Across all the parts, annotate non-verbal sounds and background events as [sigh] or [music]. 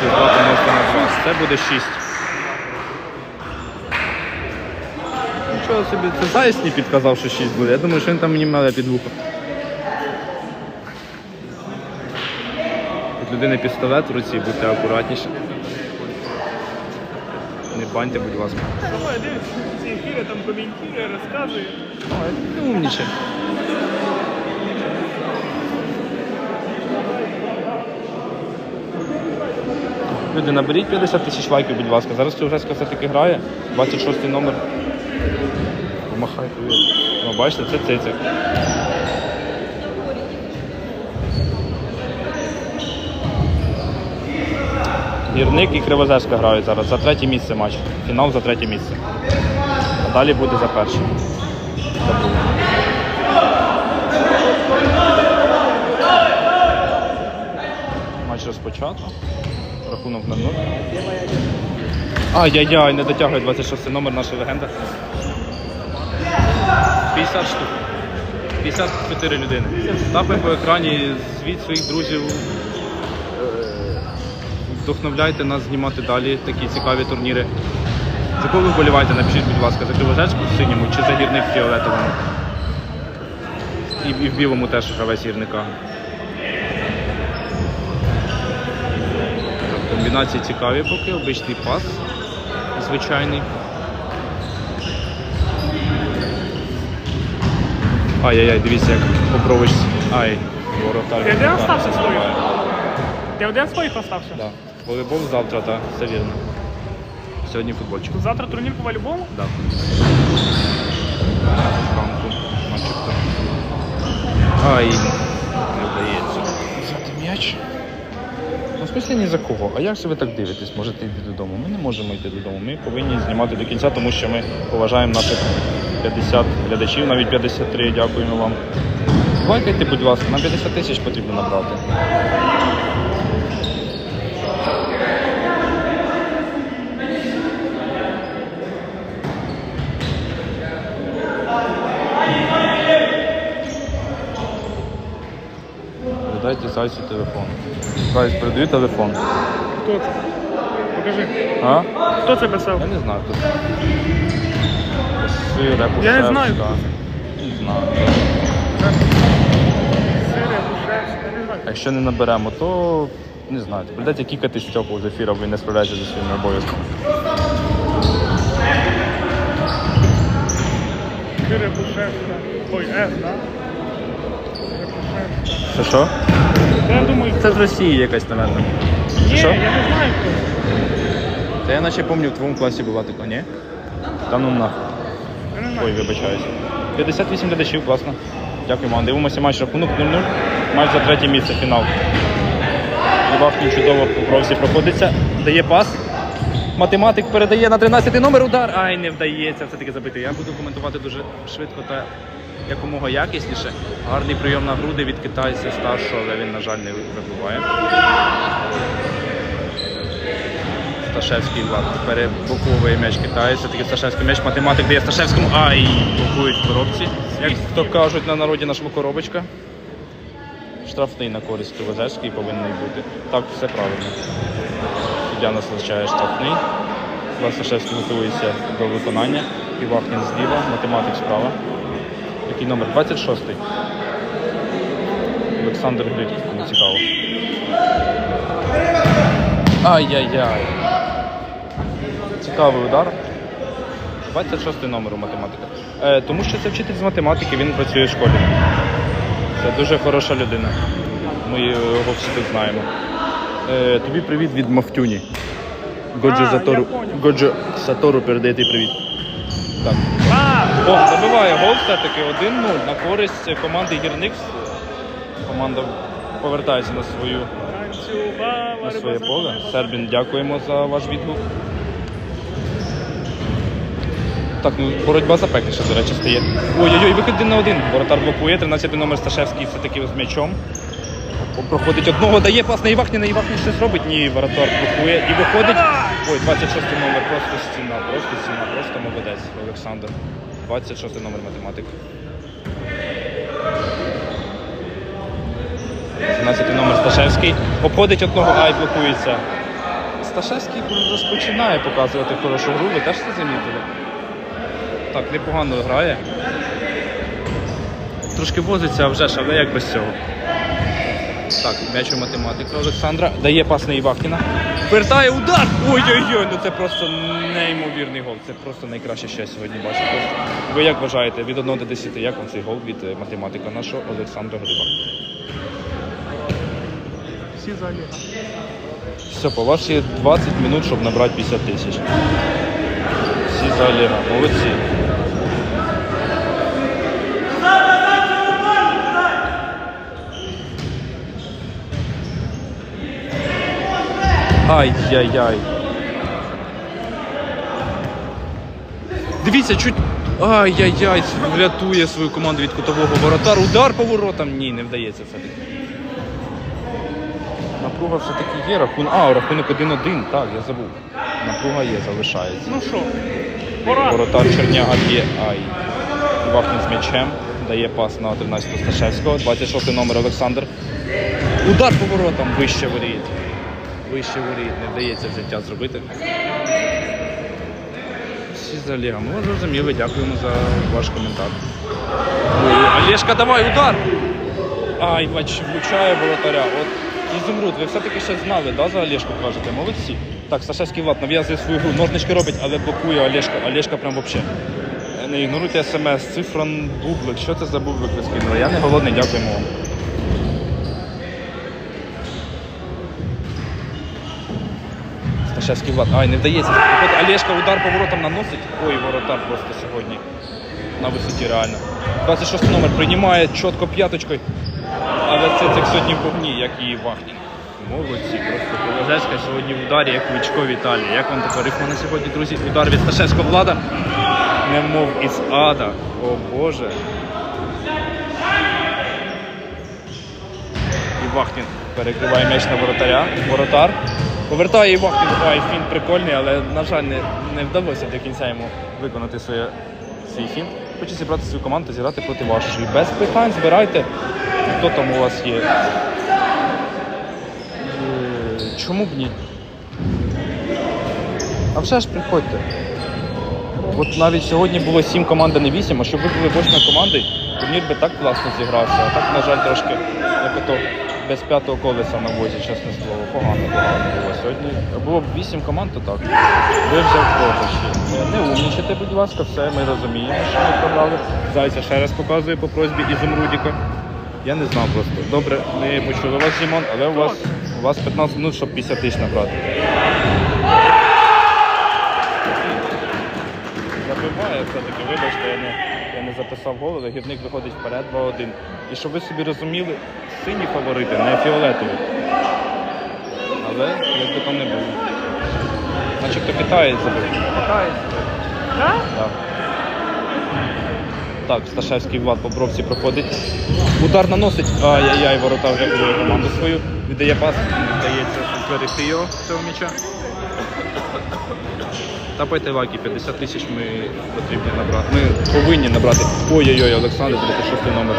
плюс 2 помножити на 2. Це буде 6. Нічого собі, це Заяць не підказав, що 6 буде. Я думаю, що він там мені меле під вухо. Від людини пістолет в руці, будьте акуратніші. Не баньте, будь ласка. Давай, дивись, ці ефіри там коментує, розказує. Умніче. Люди, наберіть 50 тисяч лайків, будь ласка. Зараз Чужеська все-таки грає. 26 номер. Помахай. Ну, бачите, це цицик. Гірник і Кривозерська грають зараз. За третє місце матч. Фінал за третє місце. А далі буде за перше. Матч розпочато. Рахунок на 0. Ай-яй-яй, не дотягує 26 номер наша легенда. 50 штук. 54 людини. Тапаємо по екрані звіт своїх друзів. Е, Вдохновляйте нас знімати далі такі цікаві турніри. За кого ви вболіваєте, напишіть, будь ласка, за Кривожецьку в синьому чи за гірник фіолетовому. І в білому теж гравець гірника. Комбінації цікаві поки, обичний пас звичайний. Ай-яй-яй, дивіться, як Попрович. Ай, воротар. Ти один гірника остався не своїх? забиває. Ти один своїх остався? Да. Волейбол завтра, так, все вірно. Сьогодні футбольчик. Завтра турнір по волейболу? Да. Зранку, начебто. Ай, не вдається. Взяти м'яч. Ну, ні за кого. А як ви так дивитесь? Можете йти додому? Ми не можемо йти додому. Ми повинні знімати до кінця, тому що ми поважаємо наших 50 глядачів, навіть 53. Дякуємо вам. Лайкайте, будь ласка, на 50 тисяч потрібно набрати. Передайте зайцю телефон. Зайць, передаю телефон. Хто це? Покажи. А? Хто це писав? Я не знаю, хто це. Сире, Я не знаю, Не знаю. Не знаю. А якщо не наберемо, то не знаю. Придеться кікати Стьопу з ефіру, ви не справляєтеся зі своїми обов'язками. Сирія, Бушевська. Ой, С, да? Це що? Я думаю, Це з Росії якась, напевно. ні, що? я не знаю хто. Та я наче пам'ятаю, в твоєму класі була така, ні? Та ну нахуй. Я не Ой, знаю. вибачаюсь. 58 глядачів, класно. Дякую вам. Дивимося матч рахунок 0-0. Матч за третє місце фінал. Івахнін чудово по бровсі проходиться. Дає пас. Математик передає на 13 номер удар. Ай, не вдається все-таки забити. Я буду коментувати дуже швидко та якомога якісніше. Гарний прийом на груди від китайця старшого, але він, на жаль, не вибиває. Сташевський Влад перебуковує м'яч китайця. Такий Сташевський м'яч, математик дає Сташевському. Ай, блокують в коробці. Як то кажуть на народі нашому коробочка. Штрафний на користь Кривозерський повинен бути. Так, все правильно. Суддя назначає штрафний. Сташевський готується до виконання. Івахнін зліва, математик справа. Який номер? 26-й. Олександр Грик, кому цікаво. Ай-яй-яй. Цікавий удар. 26 номер у математика. Е, тому що це вчитель з математики, він працює в школі. Це дуже хороша людина. Ми його всі тут знаємо. Е, тобі привіт від Мафтюні. Годжо Затору. Годжо Сатору передає тобі привіт. Так. А, О, забиває гол все-таки 1-0 на користь команди Гірник. Команда повертається на свою на своє поле. Сербін, дякуємо за ваш відгук. Так, ну боротьба запекліша, до речі, стає. Ой-ой-ой, вихід один на один. Воротар блокує, 13 номер Сташевський все-таки з м'ячом. Проходить одного, дає пас на Івахні, на Івахні щось робить. Ні, воротар блокує і виходить. Ой, 26 номер, просто стіна, просто стіна, просто молодець, Олександр. 26 номер математик. 17 номер Сташевський. Обходить одного, ай, блокується. Сташевський розпочинає показувати хорошу гру, ви теж це замітили? Так, непогано грає. Трошки возиться, а вже ж, але як без цього. Так, м'яч у математика Олександра. Дає пас на Івахіна. Вертає удар! Ой-ой-ой, ну це просто неймовірний гол. Це просто найкраще, що я сьогодні бачу. Ви як вважаєте, від 1 до 10, як вам цей гол від е, математика нашого Олександра Гриба? Всі залі. Все, по вас є 20 минут, щоб набрати 50 тисяч. Всі за Олега, молодці. Ай-яй-яй. Дивіться, чуть. Ай-яй-яй, врятує свою команду від кутового воротар. Удар по воротам. Ні, не вдається все-таки. Напруга все-таки є. Рахун... А, рахунок 1-1. Так, я забув. Напруга є, залишається. Ну що, пора. Воротар Черняга б'є Ай. Вахнін з м'ячем. Дає пас на 13 Сташевського. 26 номер Олександр. Удар по воротам. Вище воріт. Вище воріт. Не вдається взяття зробити. Всі за Олега. Ми зрозуміли. Дякуємо за ваш коментар. Ой, Олешка, давай, удар! Ай, бач, влучає воротаря. От Ізумруд, ви все-таки ще знали, да, за Олешку кажете? Молодці. Так, Сашевський Влад нав'язує свою гру, ножнички робить, але блокує Олешка. Олешка прям вообще. Не ігноруйте смс, цифра бублик. Що це за бублик ви скинули? Я не голодний, дякуємо вам. Сташевський Влад. Ай, не вдається. Олешка удар по воротам наносить. Ой, воротар просто сьогодні. На висоті реально. 26 номер приймає чітко п'яточкою. Але це цих сьогодні в вогні, як і Вахнін. Молодці, просто Полежеська сьогодні в ударі, як Кличко Віталій. Як вам така рифма на сьогодні, друзі? Удар від Сташевського влада. Немов із ада. О Боже. І Вахнін перекриває м'яч на воротаря. Воротар. Повертає і Вахнін. Ай, фінт прикольний, але, на жаль, не, не вдалося до кінця йому виконати своє, свій фінт. Хочу зібрати свою команду, зіграти проти вашої. Без питань збирайте, хто там у вас є. Е, Чому б ні? А вже ж приходьте. От навіть сьогодні було 7 команд, а не 8, а щоб ви були восьмою командою, турнір би так класно зігрався. А так, на жаль, трошки як ото без п'ятого колеса на возі, чесне слово. Погано, погано було сьогодні. Було б 8 команд, то так. Ви вже в програші. Не умнічайте, будь ласка, все, ми розуміємо, що ми програли. Зайця ще раз показує по просьбі Ізумрудіка. Я не знав просто. Добре, не почули вас, Дімон, але у вас, у вас 15 минут, щоб 50 тисяч набрати. Забиває все-таки, вибачте, я не, я не записав гол, але гірник виходить вперед 2-1. І щоб ви собі розуміли, сині фаворити, не фіолетові. Але як би там не було. Начебто китаєць забив. Да? Так. Так, Сташевський Влад по бровці проходить. Удар наносить. Ай-яй-яй, ворота вже команду свою. Віддає пас, вдається зберегти його цього м'яча. Тапайте лайки, 50 тисяч ми потрібні набрати. Ми повинні набрати. Ой-ой-ой, Олександр, 36 номер.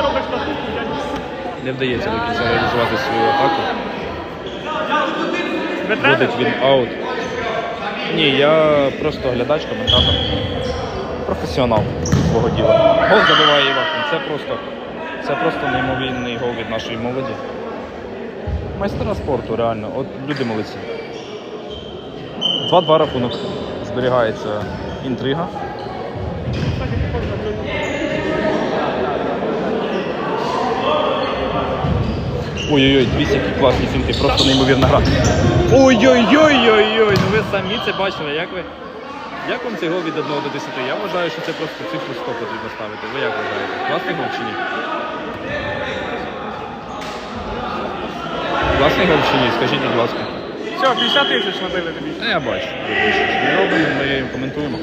Не вдається до кінця реалізувати свою атаку. Вводить він аут. Ні, я просто глядач, коментатор. Професіонал свого діла. Гол забиває Івахін. Це просто, це просто неймовірний гол від нашої молоді. Майстера спорту, реально. От люди молодці. 2-2 рахунок. Зберігається інтрига. Ой-ой-ой, дивіться, які класні фінти, просто неймовірна гра. Ой-ой-ой-ой-ой, ну ви самі це бачили, як ви. Як вам цей гол від 1 до 10? Я вважаю, що це просто цифру 100 потрібно ставити. Ви як вважаєте? Класний гол чи ні? Класний гол чи ні? Скажіть, будь ласка. Все, 50 тисяч набили тобі. Та я бачу. Ми робимо, ми коментуємо.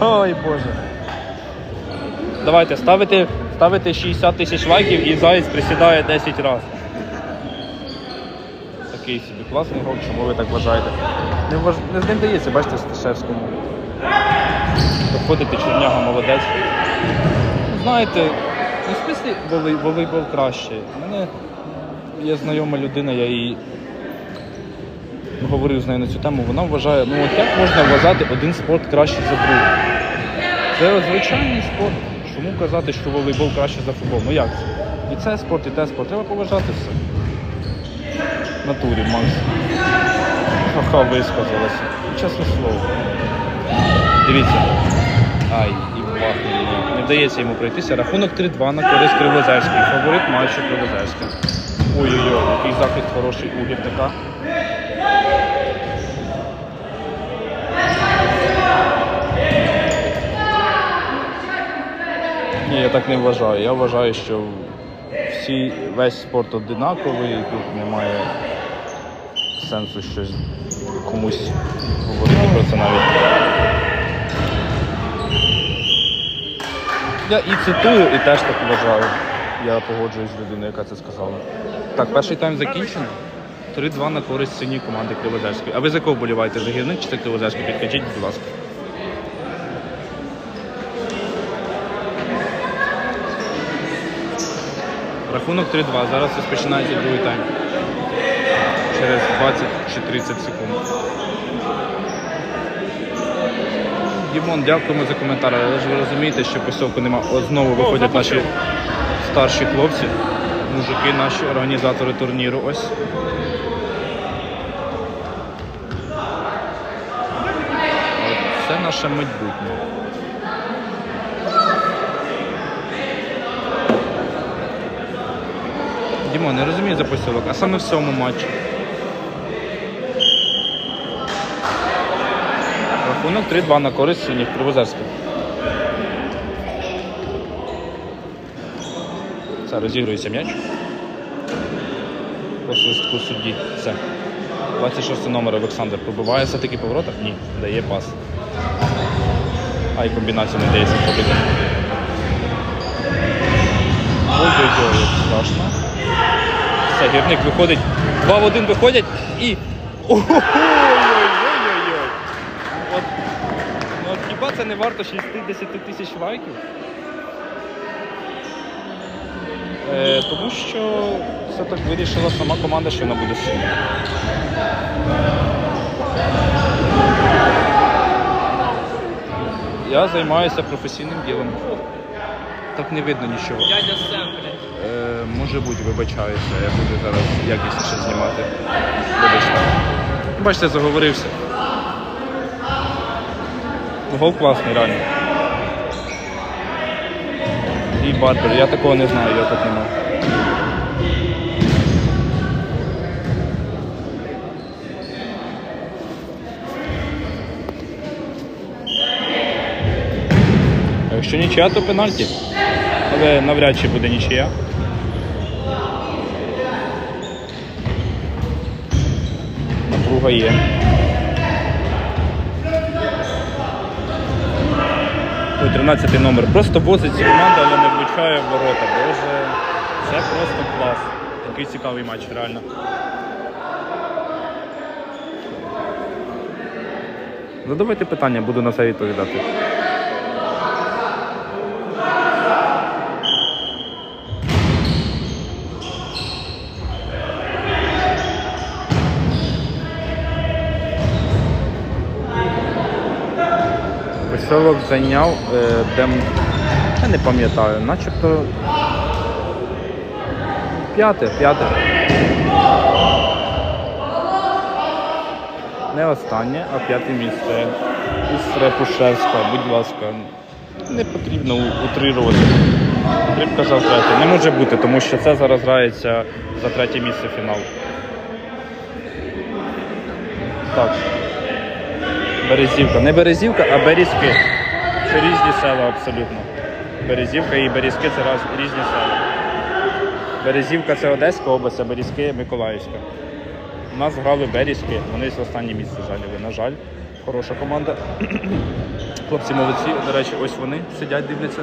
Ой, Боже. Давайте ставити, ставити 60 тисяч лайків і заєць присідає 10 разів. Такий собі класний гол, чому ви так вважаєте? Не, вваж... не з ним дається, бачите, Сташевському. Виходити Чорняга молодець. Знаєте, ну, в смислі волей- волейбол краще. У мене є знайома людина, я її говорив з нею на цю тему, вона вважає, ну от як можна вважати один спорт краще за другий? Це звичайний спорт. Чому казати, що волейбол краще за футбол? Ну як це? І це спорт, і те спорт. Треба поважати все. Натурі, Макс. Ха-ха, висказалася. Чесне слово. Дивіться. Ай, і бахнув. Не вдається йому пройтися. Рахунок 3-2 на користь Кривозерський. Фаворит матчу Кривозерська. Ой-ой-ой, який захист хороший у Гіртика. Ні, я так не вважаю. Я вважаю, що всі, весь спорт одинаковий, і тут немає сенсу щось комусь говорити про це навіть. Я і цитую, і теж так вважаю. Я погоджуюсь з людиною, яка це сказала. Так, перший тайм закінчено. 3-2 на користь синьої команди Кривозерської. А ви за кого вболіваєте? За гірник чи за Кривозерську? Підкажіть, будь ласка. Рахунок 3-2. Зараз розпочинається другий тайм. Через 20 чи 30 секунд. Дімон, дякуємо за коментар. Але ж ви розумієте, що посілку нема. От знову виходять наші старші хлопці, мужики, наші організатори турніру. Ось. Це наше майбутнє. Дімон, не розумію за посілок, а саме в цьому матчі. Рахунок 3-2 на користь синіх Кривозерських. Це розігрується м'яч. По свистку судді. Все. 26 номер Олександр пробиває все-таки поворота? Ні, дає пас. А і комбінацію не дається пробити. Ой-ой-ой, страшно. Все, гірник виходить. 2 в 1 виходять і. Ой-ой-ой! От, ну, от хіба це не варто 60 тисяч лайків? Е, тому що все так вирішила сама команда, що вона буде сильна. Я займаюся професійним ділом. Так не видно нічого. Дядя Сем, блядь. Е, може бути, вибачаюся, я буду зараз якісніше знімати. Вибачте. Бачите, заговорився. Гол класний, реально. І Барбер, я такого не знаю, я так не мав. Якщо нічия, то пенальті. Але навряд чи буде нічия. Напруга є. Ой, 13 номер. Просто возить цю команду, але не влучає в ворота. Боже, це просто клас. Такий цікавий матч, реально. Задавайте питання, буду на це відповідати. Поселок зайняв, е, де я не пам'ятаю, начебто п'яте, п'яте. Не останнє, а п'яте місце. Із Репушевська, будь ласка. Не потрібно утрирувати. Тріп казав третє. Не може бути, тому що це зараз грається за третє місце фінал. Так. Березівка. Не Березівка, а Берізки. Це різні села абсолютно. Березівка і Берізки це раз, різні села. Березівка це Одеська область, а Берізки Миколаївська. У нас грали Берізки, вони з останнє місце зайняли. На жаль, хороша команда. [clears throat] Хлопці молодці. До речі, ось вони сидять, дивляться.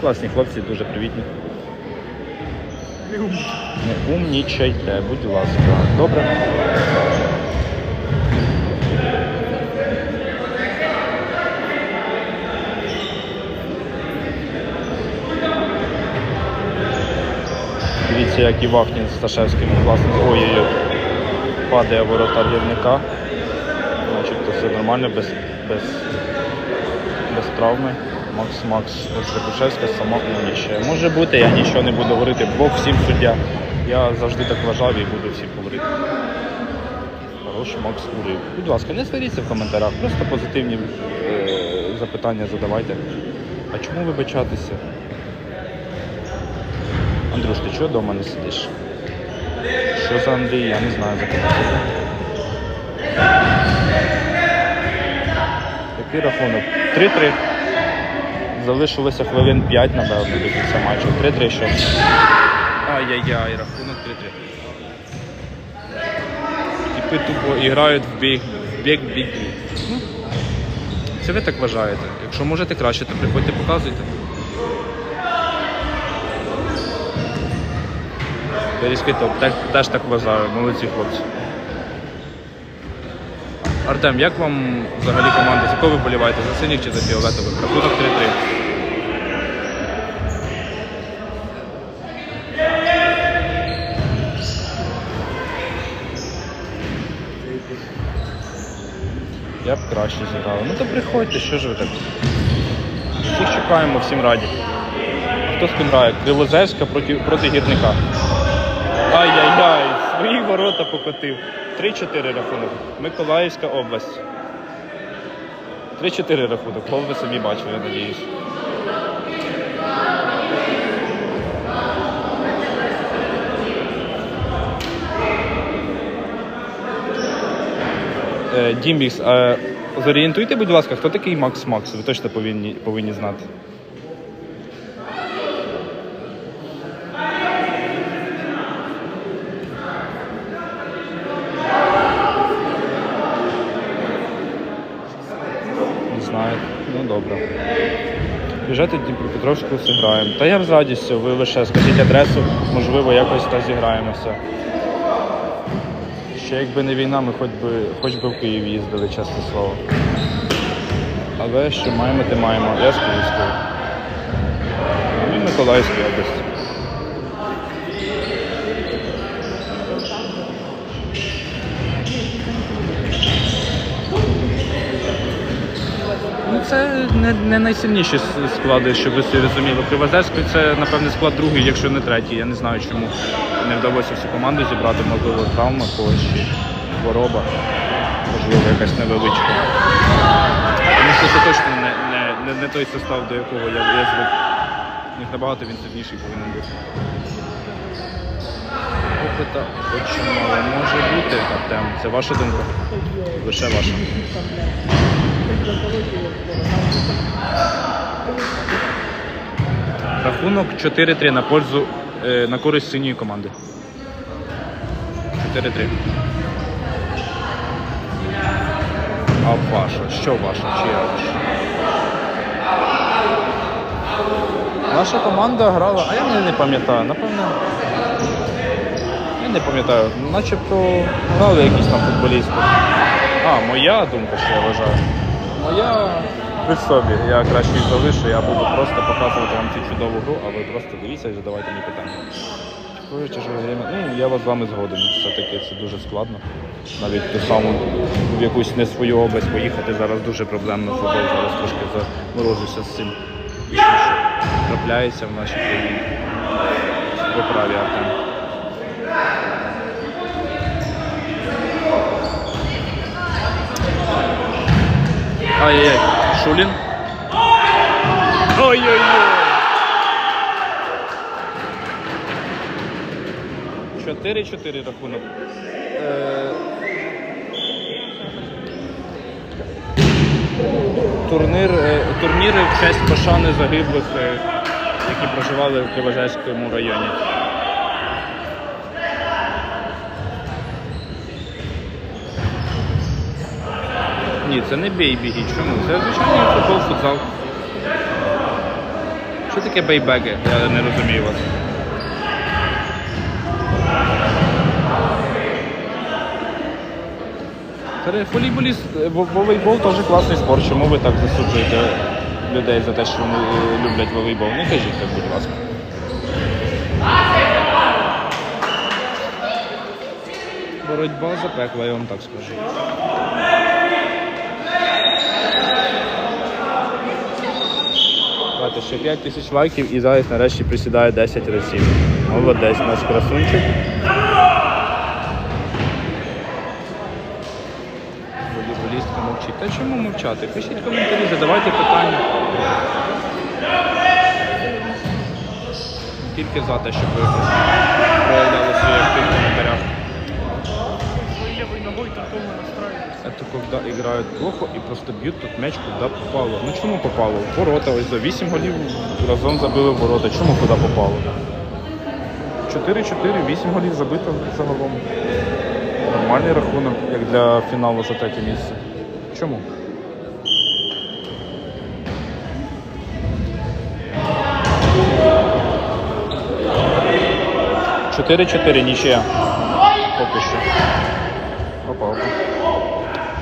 Класні хлопці, дуже привітні. Не умнічайте, будь ласка. Добре. Дивіться, як і Вахнін з Сташевським класно. Ой-ой-ой. падає воротар гірника. Начебто все нормально, без, без, без травми. Макс Макс Рикушевська, Самок ще. Може бути, я нічого не буду говорити. Бог всім суддя. Я завжди так вважав і буду всім говорити. Хороший Макс Курив. Будь ласка, не сваріться в коментарях, просто позитивні е, запитання задавайте. А чому вибачатися? Андрюш, ти чого вдома не сидиш? Що за Андрій? Я не знаю за. Який рахунок? 3-3. Залишилося хвилин 5, напевно, до кінця матчу. 3-3 що. Ай-яй-яй, рахунок 3-3. Типи тупо грають в біг, в біг, біг. Ну, Це ви так вважаєте. Якщо можете краще, то приходьте показуйте. Берізький топ, теж, так вважаю, молодці хлопці. Артем, як вам взагалі команда? За кого ви боліваєте? За синіх чи за фіолетових? Рахунок 3-3. Я б краще зіграв. Ну то приходьте, що ж ви так? Всіх чекаємо, всім раді. Хто з ким грає? Кривозерська проти, проти гірника. Ай-яй-яй, свої ворота покотив. 3-4 рахунок. Миколаївська область. 3-4 рахунок. Гол ви собі бачили, я надіюсь. Е, Дімбікс, зорієнтуйте, будь ласка, хто такий Макс Макс? Ви точно повинні, повинні знати. Не знаю. Ну добре. Біжати Дніпропетровську зіграємо. Та я з радістю, ви лише скажіть адресу, можливо, якось та зіграємося. Ще якби не війна, ми хоч би, хоч би в Київ їздили, чесне слово. Але що маємо, те маємо. Я з Київської. Він Миколаївської області. Це не, не найсильніші склади, щоб ви собі розуміли. Кривозерський це, напевне, склад другий, якщо не третій. Я не знаю, чому не вдалося всю команду зібрати, можливо, травма когось чи хвороба, можливо, якась невеличка. Тому що це точно не, не, не, не той состав, до якого я, я звик. Них набагато він сильніший повинен бути. Опита мало може бути, Артем. Це ваша думка? Лише ваша. Рахунок 4-3 на пользу е, на користь синьої команди. 4-3. А ваша? Що ваша? Чия ваша? Наша команда грала, а я не, не пам'ятаю, напевно. Я не пам'ятаю, начебто грали якісь там футболісти. А, моя думка, що я вважаю. Моя при собі. Я краще їх залишу, я буду просто показувати вам цю чудову гру, а ви просто дивіться і задавайте мені питання. Тяжеле время. Ну, я вас з вами згоден. Все-таки це дуже складно. Навіть ту саму в якусь не свою область поїхати зараз дуже проблемно. Футбол зараз трошки заморозився з цим. Трапляється в нашій країні. Ви праві, Артем. Ай-яй-яй. Шулін. Ой-ой-ой. 4-4 рахунок. Е, Турнір, е, турніри в честь пошани загиблих, е, які проживали в Кривожайському районі. Ні, це не бейбіги. Чому? Це звичайний футбол, футзал. Що таке бейбеги? Я не розумію вас. Це волейболіст, е, во- волейбол теж класний спорт. Чому ви так засуджуєте людей за те, що вони е, люблять волейбол? Не кажіть так, будь ласка. Боротьба запекла, я вам так скажу. Давайте ще 5 тисяч лайків і зараз нарешті присідає 10 разів. Молодець наш красунчик. Волейболістка мовчить. Та чому мовчати? Пишіть коментарі, задавайте питання. Тільки за те, щоб ви проявляли свої актив в коментарях. Своей левой ногой. Это когда играют плохо і просто б'ють тут м'яч, куди попало. Ну чому попало? В Ворота, ось за 8 голів разом забили ворота. Чому куди попало? 4-4, 8 голів забито загалом. Нормальний рахунок, як для фіналу за третє місце. Чому? Чотири-чотири, нічия. Поки що.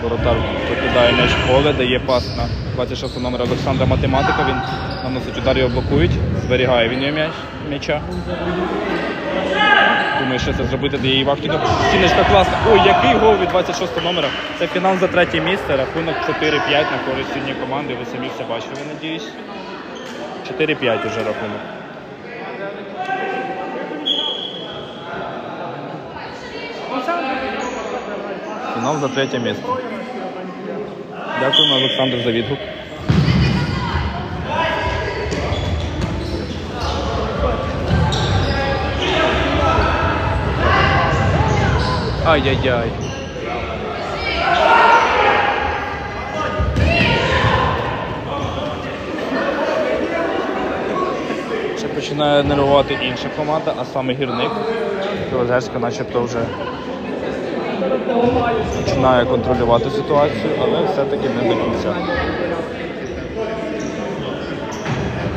Воротар викидає м'яч поле, дає пас на 26 номер Олександра Математика. Він наносить удар, його блокують, зберігає він його м'яч, м'яча. Думаю, що це зробити дає Івахніду. Стіночка класна. Ой, який гол від 26 номера. Це фінал за третє місце. Рахунок 4-5 на користь сильної команди. Ви самі все бачили, надіюсь. 4-5 уже рахунок. Фінал за третє місце. Дякуємо, Олександр, за відгук. Ай-яй-яй. Ще починає нервувати інша команда, а саме гірник. Білозерська начебто вже починає контролювати ситуацію, але все-таки не до кінця.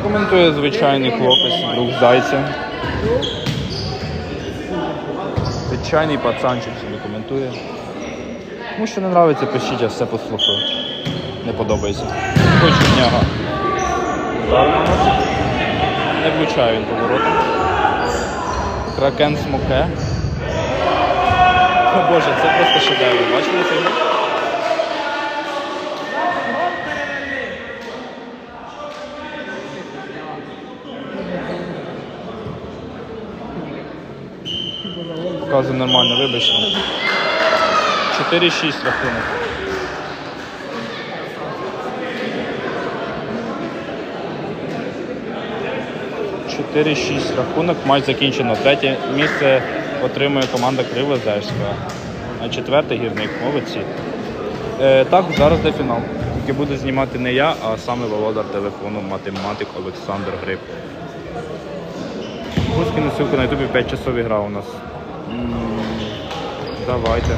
Коментує звичайний хлопець, друг зайця. Звичайний пацанчик собі коментує. Тому що не подобається, пишіть, я все послухаю. Не подобається. Хочу дняга. Не влучає він поворотом. Кракен смоке. О боже, це просто шедевр. Бачили цей? Показує нормально, вибачте. 4-6 рахунок. Чотири 6 рахунок, матч закінчено. Третє місце отримує команда Кривозерська. А четверте гірник. Молодці. Е, так, зараз де фінал. Тільки буде знімати не я, а саме володар телефону математик Олександр Гриб. Пускай ссылка на ютубі 5 часов гра у нас. М, Давайте.